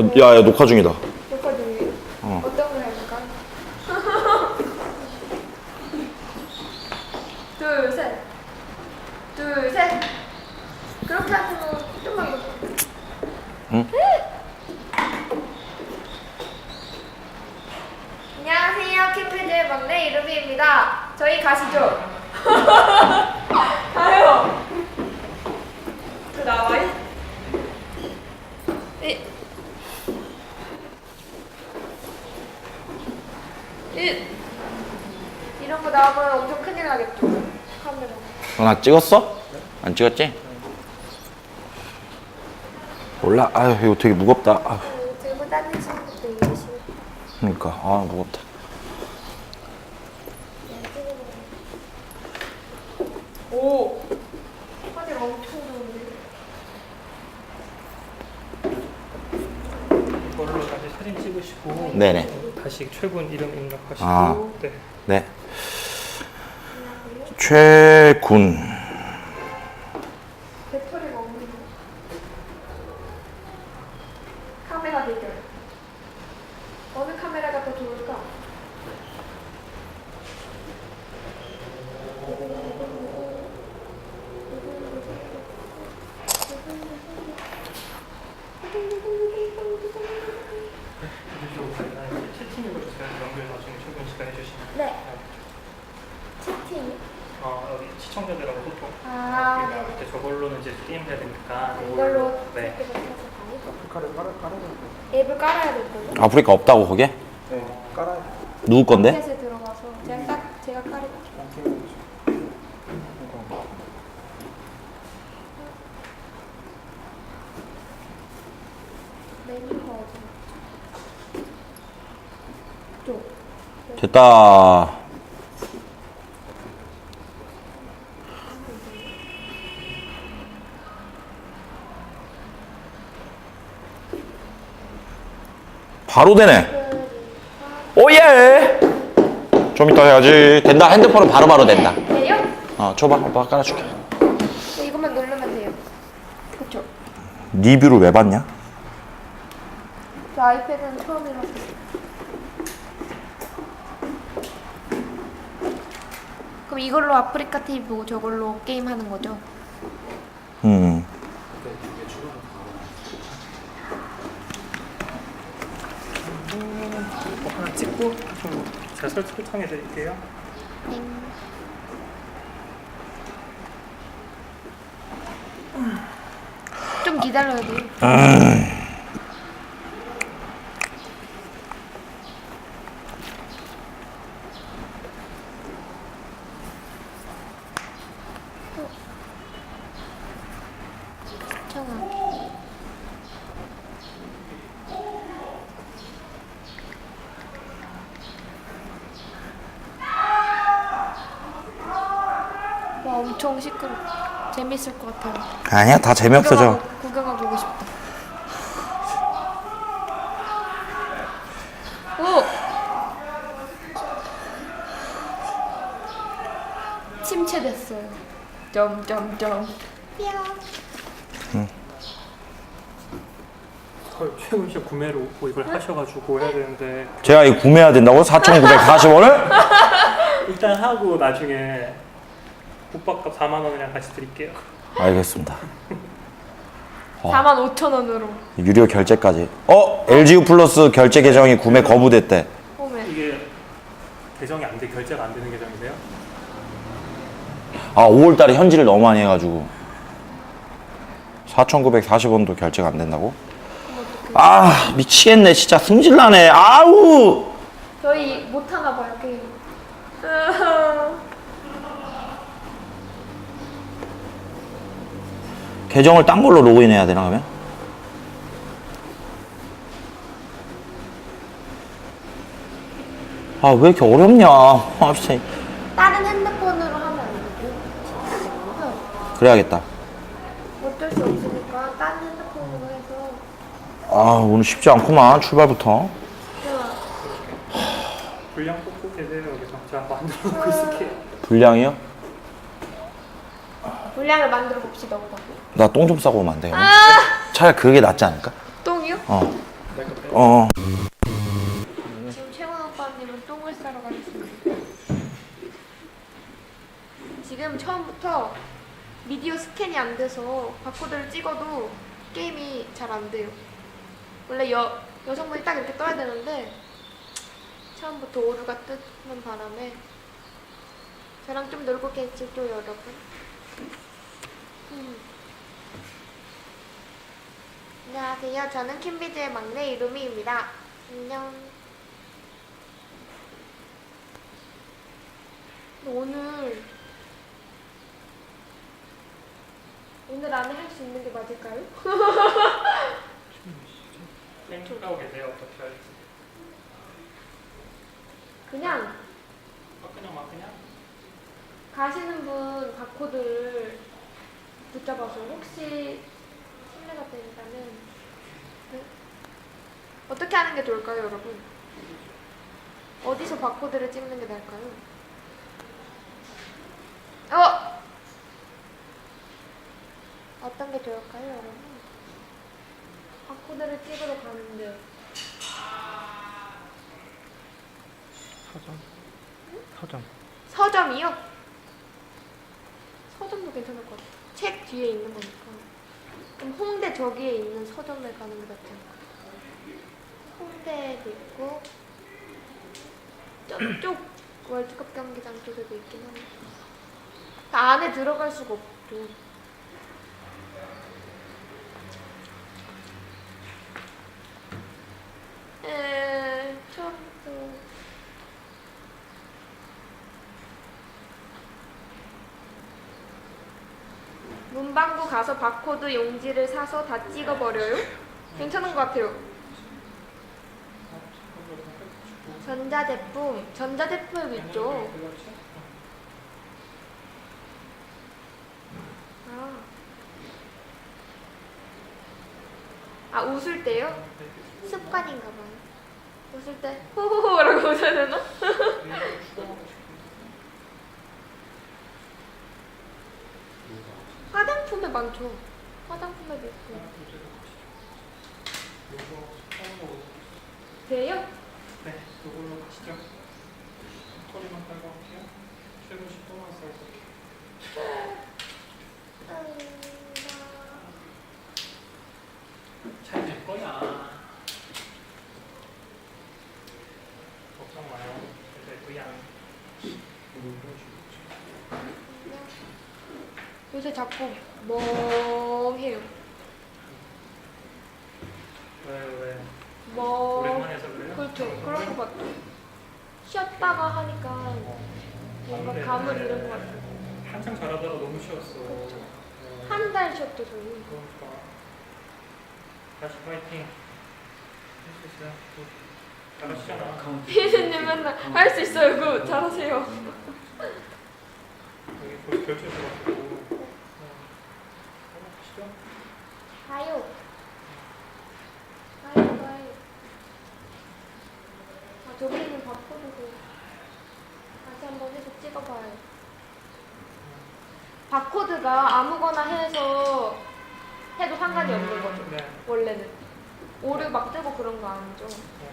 야, 야 녹화 중이다. 녹화 중이에요? 어. 어떤 걸 해볼까? 둘, 셋. 둘, 셋. 그렇게 하시면 좀만 더. 응? 안녕하세요. 키프즈 막내 이루비입니다. 저희 가시죠. 이런 거 나오면 엄청 큰일 나겠죠 카메라 나 찍었어? 안 찍었지? 몰라. 아유, 이거 되게 무겁다. 아유, 네, 들고 다니시는 것도 있으시고 그러니까. 아, 무겁다. 오 화질 엄청 좋은데 이걸로 다시 사진 찍으시고 네네. 다시 최군 이름 입력하시고 아. 네. 네. 최군. 배터리가 없는데. 카메라 대결. 어느 카메라가 더 좋을까? 이쪽으로 가면 채팅으로 제가 연결 나중에 최군 씨가 해주시면 네. 채팅. 어, 여기 시청자들하고 소통 아, 그러니까 네. 이제 저걸로는 이제 게임 해야 되니까 이걸로 네. 이렇게 해서 앱을 깔아야 될 거죠? 아프리카 없다고 거기에? 네, 깔아야 누구 건데? 켓에 들어가서 제가 딱 제가 깔을게요. 메뉴가 어디? 쪽. 됐다. 바로 되네. 오예. 좀 이따 해야지. 된다. 핸드폰은 바로바로 된다. 돼요? 어, 줘봐. 오빠 깔아줄게. 네, 이것만 누르면 돼요. 그쵸? 리뷰를 왜 봤냐? 저 아이패드는 처음이라서. 그럼 이걸로 아프리카 TV 보고 저걸로 게임 하는 거죠? 음. 뭐 하나 찍고 좀 제가 설- 설정해 드릴게요 땡. 좀 기다려야 돼요. 시청하기. 와 엄청 시끄러. 재밌을 것 같아요. 아니야. 다 재미없어져. 구경하고, 구경하고 오고 싶다. 오! 침체됐어요. 점점점. 헐 최군 씨 구매로 뭐 이걸 하셔가지고 해야 되는데 제가 이거 구매해야 된다고? 4,940원을? 일단 하고 나중에 국밥값 4만 원이랑 같이 드릴게요 알겠습니다. 어. 4만 5천 원으로. 유료 결제까지. 어? LGU 플러스 결제 계정이 구매 거부됐대. 오메. 이게 계정이 안 돼 결제가 안 되는 계정이세요? 아, 5월 달에 현질을 너무 많이 해가지고. 4,940원도 결제가 안 된다고? 아, 미치겠네. 진짜 승질나네. 아우! 저희 못 하나 봐요 게임. 계정을 딴 걸로 로그인해야 되나, 그러면? 아, 왜 이렇게 어렵냐. 아, 진짜. 다른 핸드폰으로 하면 안 되고. 그래야겠다. 어쩔 수 없으니까 다른 핸드폰으로 해서. 아, 오늘 쉽지 않구만. 출발부터. 그냥 분량 뽑고 계세요 여기서 제가 만들어 놓고 있을게요 분량이요? 분량을 만들어 봅시다 오빠. 나 똥 좀 싸고 오면 안 돼요? 아! 차라리 그게 낫지 않을까? 똥이요? 어. 어. 지금 채원 오빠님은 똥을 싸러 가셨습니다. 지금 처음부터 미디어 스캔이 안 돼서 바코드를 찍어도 게임이 잘 안 돼요. 원래 여, 여성분이 딱 이렇게 떠야 되는데 처음부터 오류가 뜨는 바람에 저랑 좀 놀고 계시죠 여러분? 음. 안녕하세요. 저는 킴비즈의 막내 이루미입니다. 안녕. 오늘 오늘 안에 할 수 있는 게 맞을까요? 생각하고 계세요 어떻게 할지 그냥 막 그냥 막 그냥 가시는 분 바코드를 붙잡아서 혹시 실례가 된다면 네? 어떻게 하는 게 좋을까요, 여러분? 어디서 바코드를 찍는 게 나을까요? 어! 어떤 게 좋을까요, 여러분? 바코드를 찍으러 가는데 서점 서점 서점이요? 서점도 괜찮을 것 같아요. 책 뒤에 있는 거니까. 그럼 홍대 저기에 있는 서점에 가는 게 낫지 않을까? 홍대도 있고 저쪽 월드컵 경기장 쪽에도 있긴 한데 그 안에 들어갈 수가 없죠. 에 처음부터 문방구 가서 바코드 용지를 사서 다 찍어버려요? 괜찮은 것 같아요. 전자제품, 전자제품 있죠. 아, 아 웃을 때요? 습관인가 봐요. 웃을 때 호호호라고 웃어야 되나? 화장품에 많죠. 화장품에도 있고. 돼요? 네 이걸로 가시죠 털이만 깔고 할게요 최고 10도만 썰고 잘될 거야 걱정 마요 될 거야 요새 자꾸 멍해요. 왜 왜? 멍. 오랜만에 해서 그래요? 그렇죠. 그런 것 같아요. 쉬었다가 하니까 어, 뭔가 안 감을. 잃은 것 같아요. 한창 잘하다가 너무 쉬었어 그렇죠. 어, 한 달 쉬었죠, 저희. 그러니까 다시 파이팅 할 수 있어요 또 잘하시잖아 피디님 맨날 할 수 있어요. 그 잘하세요. 여기 벌써 결제 들어가지고 가시죠 가요. 가요, 가요. 아, 저분은 바코드도 다시 한번 해서 찍어봐요. 바코드가 아무거나 해서 해도 상관이 없는 거죠. 네 원래는. 오류 막 뜨고 그런 거 아니죠. 네.